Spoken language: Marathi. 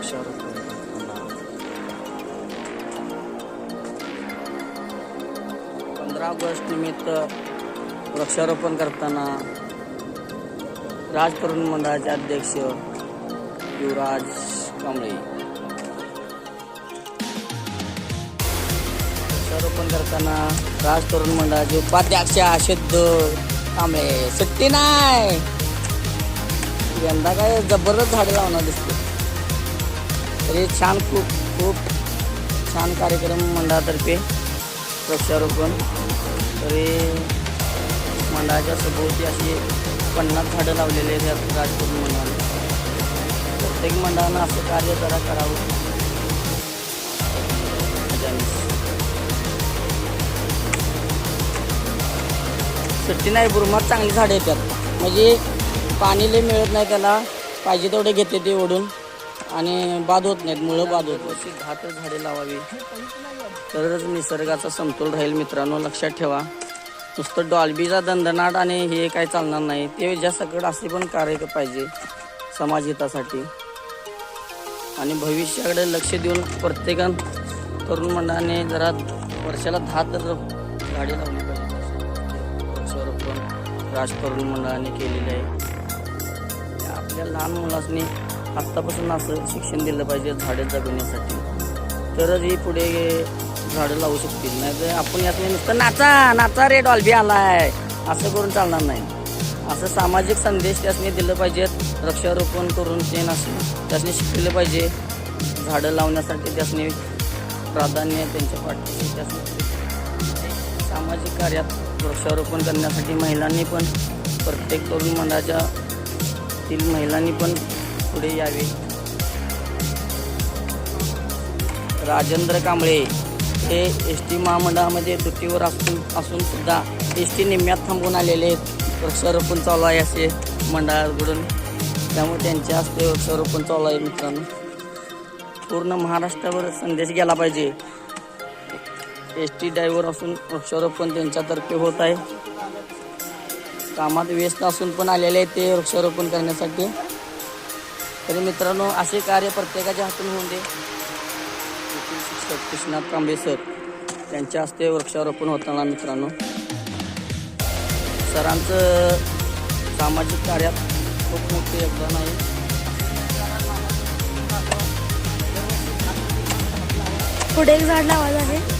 वृक्षारोपण करताना पंधरा ऑगस्ट निमित्त वृक्षारोपण करताना राज तरुण मंडळाचे अध्यक्ष युवराज कांबळे. वृक्षारोपण करताना राज तरुण मंडळाचे उपाध्यक्ष अशुद्ध कांबळे. सुट्टी नाही. यंदा काय जबरदस्त झाडे लावणार दिसते. हे छान खूप खूप छान कार्यक्रम मंडळातर्फे वृक्षारोपण. तरी मंडळाच्या सभोवती अशी पन्नास झाडं लावलेली आहेत या राजपूर मंडळाने. प्रत्येक मंडळानं असं कार्य जरा करावं. सुट्टी नाही बुरमात चांगली झाडं येतात. म्हणजे पाणी लय मिळत नाही त्याला. पाहिजे तेवढे घेते ते ओढून. आणि बाद होत नाहीत मुळं बाद होत अशी घात झाडे लावावी. तरच निसर्गाचा समतोल राहील मित्रांनो लक्षात ठेवा. नुसतं डॉल्बीचा दंदनाट आणि हे काय चालणार नाही ते ज्या असे पण कार्य पाहिजे समाजहितासाठी आणि भविष्याकडे लक्ष देऊन प्रत्येकान तरुण मंडळाने जरा वर्षाला दहा तर झाडे लावली पाहिजे. वृक्षारोपण राज तरुण मंडळाने केलेले आहे. आपल्या लहान मुलांनी आत्तापासून असं शिक्षण दिलं पाहिजे झाडे जगवण्यासाठी तरच ही पुढे झाडं लावू शकतील. नाही तर आपण यात नुसतं नाचा नाचा रे डॉल्बी आलाय. असं करून चालणार नाही. असं सामाजिक संदेश त्यासनी दिलं पाहिजेत वृक्षारोपण करून ते असं त्यासनी शिकवलं पाहिजे. झाडं लावण्यासाठी त्यासनी प्राधान्य त्यांच्या पाठीशी त्यासनी सामाजिक कार्यात वृक्षारोपण करण्यासाठी महिलांनी पण प्रत्येक तरुण मंडळाच्या तील महिलांनी पण पुढे यावे. राजेंद्र कांबळे हे एस टी महामंडळामध्ये दुटीवर असून असून सुद्धा एस टी निम्म्यात थांबून आलेले आहेत. वृक्षारोपण चालू आहे असे मंडळाकडून त्यामुळे त्यांच्या हस्ते वृक्षारोपण चालू आहे मित्रांनो. पूर्ण महाराष्ट्रावर संदेश गेला पाहिजे. एस टी ड्रायव्हर असून वृक्षारोपण त्यांच्यातर्फे होत आहे. कामात व्यस्त असून पण आलेले आहेत ते वृक्षारोपण करण्यासाठी. तरी मित्रांनो असे कार्य प्रत्येकाच्या हातून होऊन दे. शिक्षक कृष्णात कांबळे सर त्यांच्या हस्ते वृक्षारोपण होताना मित्रांनो. सरांचं सामाजिक कार्यात खूप मोठे योगदान आहे. पुढे एक झाड लावायचं आहे.